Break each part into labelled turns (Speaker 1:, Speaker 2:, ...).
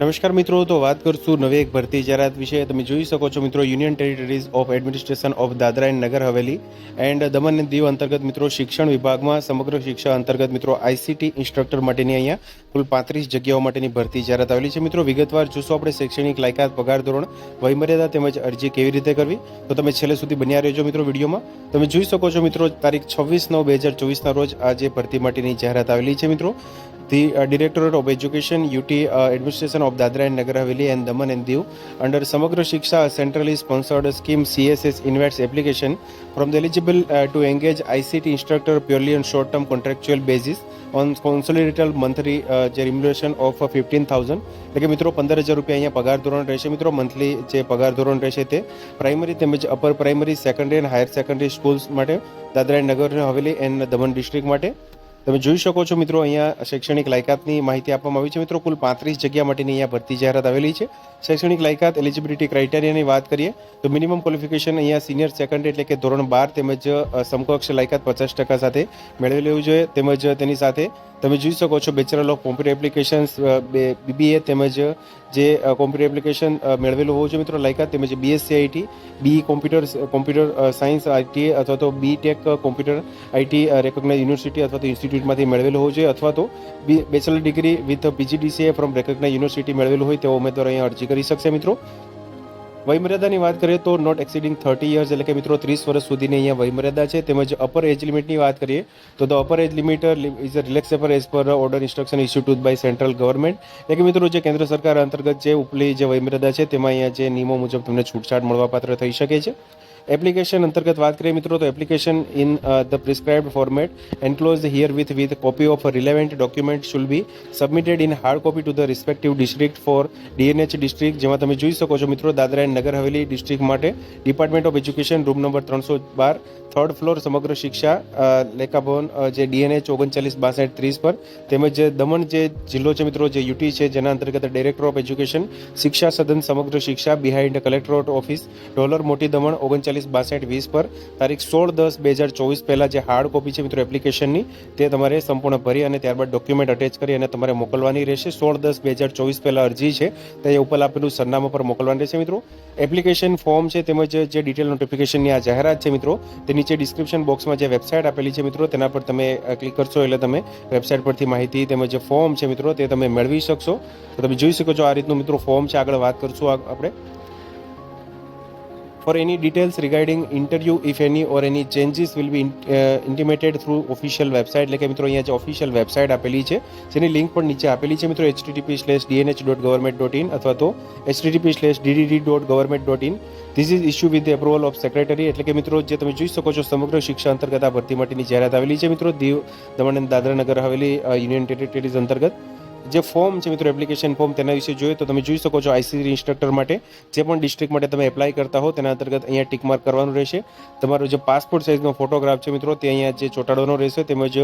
Speaker 1: નમસ્કાર મિત્રો, તો વાત કરશું નવી એક ભરતી જાહેરાત વિશે. તમે જોઈ શકો છો મિત્રો union territories of administration of Dadra and Nagar Haveli and Daman અને દીવ અંતર્ગત મિત્રો, શિક્ષણ વિભાગમાં સમગ્ર શિક્ષા અંતર્ગત મિત્રો આઈસીટી ઇન્સ્ટ્રક્ટર માટેની અહીંયા કુલ પાંત્રીસ જગ્યાઓ માટેની ભરતી જાહેરાત આવેલી છે. મિત્રો, વિગતવાર જોશો આપણે શૈક્ષણિક લાયકાત, પગાર ધોરણ, વયમર્યાદા તેમજ અરજી કેવી રીતે કરવી? તો તમે છેલ્લે સુધી બન્યા રહેજો મિત્રો વિડીયોમાં. તમે જોઈ શકો છો મિત્રો, તારીખ છવ્વીસ નવ બે હજાર ચોવીસના રોજ આજે ભરતી માટેની જાહેરાત આવેલી છે મિત્રો. The directorate of education UT UT uh, and Nagar Haveli and Daman and Diu under Samagra Shiksha, a centrally sponsored scheme CSS invites application from the eligible uh, to engage ICT instructor purely on short-term contractual basis on consolidated monthly uh, જે remuneration of fifteen thousand એટલે કે મિત્રો પંદર હજાર રૂપિયા અહીંયા પગાર ધોરણ રહેશે મિત્રો મંથલી જે પગાર ધોરણ રહેશે તે પ્રાઇમરી તેમજ અપર પ્રાઇમરી સેકન્ડરી અને હાયર સેકન્ડરી સ્કૂલ્સ માટે Dadra and Nagar Haveli and Daman district માટે તમે જોઈ શકો છો મિત્રો, અહીંયા શૈક્ષણિક લાયકાતની માહિતી આપવામાં આવી છે. મિત્રો, કુલ પાંત્રીસ જગ્યા માટેની અહીંયા ભરતી જાહેરાત આવેલી છે. શૈક્ષણિક લાયકાત એલિજિબિલિટી ક્રાઇટેરિયાની વાત કરીએ, તો મિનિમમ ક્વોલિફિકેશન અહીંયા સિનિયર સેકન્ડરી એટલે કે ધોરણ બાર તેમજ સમકક્ષ લાયકાત પચાસ ટકા સાથે મેળવી લેવું જોઈએ. તેમજ, તેની સાથે તમે જોઈ શકો છો bachelor of computer applications BBA તેમજ, જે કોમ્પ્યુટર એપ્લિકેશન મેળવેલું હોવું જોઈએ મિત્રો, લાયકાત તેમજ BSc IT B computer computer science IT અથવા તો B tech computer IT recognise university અથવા તો ઇન્સ્ટિટ્યૂટમાંથી મેળવેલો હોય જોઈએ અથવા તો bachelor degree with PGDCA from recognise university મેળવેલું હોય તેવો ઉમેદવાર અહીંયા અરજી કરી શકશે મિત્રો. વયમર્યાદાની વાત કરીએ તો નોટ એક્સિડિંગ થર્ટી યર્સ એટલે કે મિત્રો ત્રીસ વર્ષ સુધીની અહીંયા વયમર્યાદા છે. તેમજ અપર એજ લિમિટની વાત કરીએ તો the upper age limit is relaxable as per order instruction issued by central government એટલે કે મિત્રો જે કેન્દ્ર સરકાર અંતર્ગત જે ઉપલી જે વયમર્યાદા છે તેમાં અહીંયા જે નિયમો મુજબ તમને છૂટછાટ મળવાપાત્ર થઈ શકે છે. એપ્લિકેશન અંતર્ગત વાત કરીએ મિત્રો તો application in the prescribed format enclose here with with copy of relevant document shall be submitted in hard copy to the respective district for DNH district જેમાં તમે જોઈ શકો છો મિત્રો દાદરા એન્ડ નગર હવેલી ડિસ્ટ્રિક્ટ માટે department of education room number ત્રણસો બાર third floor સમગ્ર શિક્ષા અ, લેખા ભવન જે ડીએનએચ ઓગણચાલીસ બાસઠ ત્રીસ પર તેમજ દમણ જે જિલ્લો છે મિત્રો જે યુટી છે જેના અંતર્ગત ડાયરેક્ટર ઓફ એજ્યુકેશન શિક્ષા સદન સમગ્ર શિક્ષા બિહાઇન્ડ કલેક્ટરેટ ઓફિસ ડોલર મોટી દમણ ઓગણચાલીસ બાસઠ, વીસ પર તારીખ સોળ, દસ, બે હજાર ચોવીસ પહેલાં જે હાર્ડ કોપી છે મિત્રો એપ્લિકેશનની તે તમારે સંપૂર્ણ ભરી અને ત્યારબાદ ડોક્યુમેન્ટ અટેચ કરી અને તમારે મોકલવાની રહેશે. સોળ, દસ, બે હજાર ચોવીસ પહેલાં અરજી છે, તે ઉપર આપેલું સરનામા પર મોકલવાની રહેશે મિત્રો. એપ્લિકેશન ફોર્મ છે તેમજ જે ડિટેલ નોટિફિકેશનની આ જાહેરાત છે મિત્રો, તે નીચે ડિસ્ક્રિપ્શન બોક્સમાં જે વેબસાઇટ આપેલી છે મિત્રો, તેના પર તમે ક્લિક કરશો એટલે તમે વેબસાઇટ પરથી માહિતી તેમજ જે ફોર્મ છે મિત્રો, તે તમે મેળવી શકશો. તો તમે જોઈ શકો છો આ રીતનું મિત્રો ફોર્મ છે. આગળ વાત કરશું આપણે. For any details regarding interview, if any, or any changes will be uh, intimated through official એટલે કે મિત્રો અહીંયા જે ઓફિશિયલ વેબસાઇટ આપેલી છે જેની લિંક પણ નીચે આપેલી છે મિત્રો HTTP slash DNH dot government dot in અથવા તો HTTP slash DDD dot government dot in this is issue with approval of secretary એટલે કે મિત્રો જે તમે જોઈ શકો છો સમગ્ર શિક્ષા અંતર્ગત આ ભરતી માટેની જાહેરાત આવેલી છે મિત્રો. દીવ દમણ અને દાદરા હવેલી યુનિયન ટેરિટરીઝ અંતર્ગત. જે ફોર્મ છે મિત્રો, એપ્લિકેશન ફોર્મ તેના વિશે જોઈએ તો તમે જોઈ શકો છો આઈસીસી ઇન્સ્ટ્રક્ટર માટે, જે પણ ડિસ્ટ્રિક્ટ માટે તમે એપ્લાય કરતા હો, તેના અંતર્ગત અહીંયા ટિક માર્ક કરવાનું રહેશે. તમારો જે પાસપોર્ટ સાઇઝનો ફોટોગ્રાફ છે મિત્રો, તે અહીંયા જે ચોંટાડવાનો રહેશે, તેમજ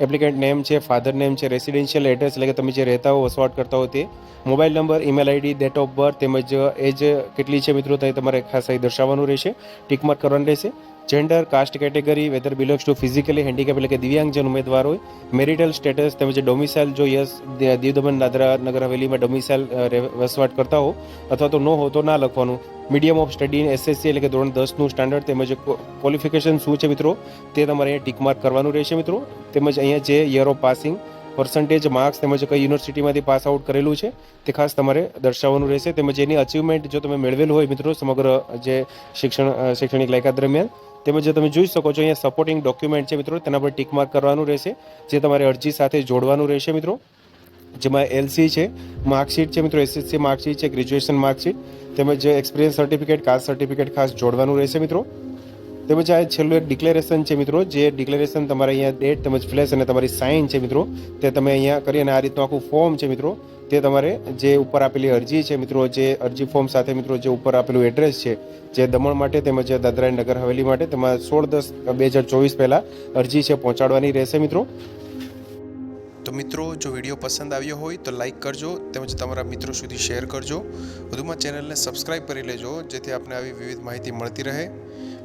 Speaker 1: એપ્લિકન્ટ નેમ છે, ફાધર નેમ છે, રેસિડેન્શિયલ એડ્રેસ એટલે કે તમે જે રહેતા હો, વસવાટ કરતા હો તે, mobile number, email ID, date of birth તેમજ એજ કેટલી છે મિત્રો, તે તમારે ખાસ અહીં દર્શાવવાનું રહેશે. ટિક માર્ક કરવાનું રહેશે. Gender caste category whether belongs to physically handicap એટલે કે દિવ્યાંગજન ઉમેદવાર હોય મેરિટલ સ્ટેટસ તેમજ ડોમિસાઇલ જો યસ દીવ દમણ દાદરા નગર હવેલીમાં ડોમિસાઇલ વસવાટ કરતા હો, અથવા તો ન હો તો ના લખવાનું. મીડિયમ ઓફ સ્ટડી એસએસસી એટલે કે ધોરણ દસનું સ્ટાન્ડર્ડ તેમજ ક્વોલિફિકેશન શું છે મિત્રો? તે તમારે અહીંયા ટીક માર્ક કરવાનું રહેશે મિત્રો. તેમજ અહીંયા જે year of passing percentage marks તેમજ કઈ યુનિવર્સિટીમાંથી પાસ આઉટ કરેલું છે, તે ખાસ તમારે દર્શાવવાનું રહેશે. તેમજ એની અચીવમેન્ટ જો તમે મેળવેલું હોય મિત્રો સમગ્ર જે શિક્ષણ શૈક્ષણિક લાયકાત દરમિયાન તેમજ તમે જોઈ શકો છો અહીંયા સપોર્ટિંગ ડોક્યુમેન્ટ છે મિત્રો, તેના પર ટીક માર્ક કરવાનું રહેશે, જે તમારે અરજી સાથે જોડવાનું રહેશે મિત્રો. જેમાં એલસી છે માર્કશીટ છે મિત્રો એસએસસી માર્કશીટ છે ગ્રેજ્યુએશન માર્કશીટ તેમજ એક્સપિરિયન્સ સર્ટિફિકેટ કાસ્ટ સર્ટિફિકેટ ખાસ જોડવાનું રહેશે મિત્રો. તેમજ આ છેલ્લું એક ડિક્લેરેશન છે મિત્રો, જે ડિક્લેરેશન તમારે અહીંયા ડેટ તેમજ ફ્લેશ અને તમારી સાઇન છે મિત્રો, તે તમે અહીંયા કરી અને આ રીતનું આખું ફોર્મ છે મિત્રો, તે તમારે જે ઉપર આપેલી અરજી છે મિત્રો, જે અરજી ફોર્મ સાથે મિત્રો, જે ઉપર આપેલું એડ્રેસ છે, જે દમણ માટે તેમજ દાદરા નગર હવેલી માટે તેમાં સોળ દસ બે હજાર ચોવીસ પહેલાં અરજી છે પહોંચાડવાની રહેશે મિત્રો. તો મિત્રો, જો વીડિયો પસંદ આવ્યો હોય તો લાઇક કરજો, તેમજ તમારા મિત્રો સુધી શેર કરજો. વધુમાં ચેનલને સબસ્ક્રાઈબ કરી લેજો, જેથી આપને આવી વિવિધ માહિતી મળતી રહે.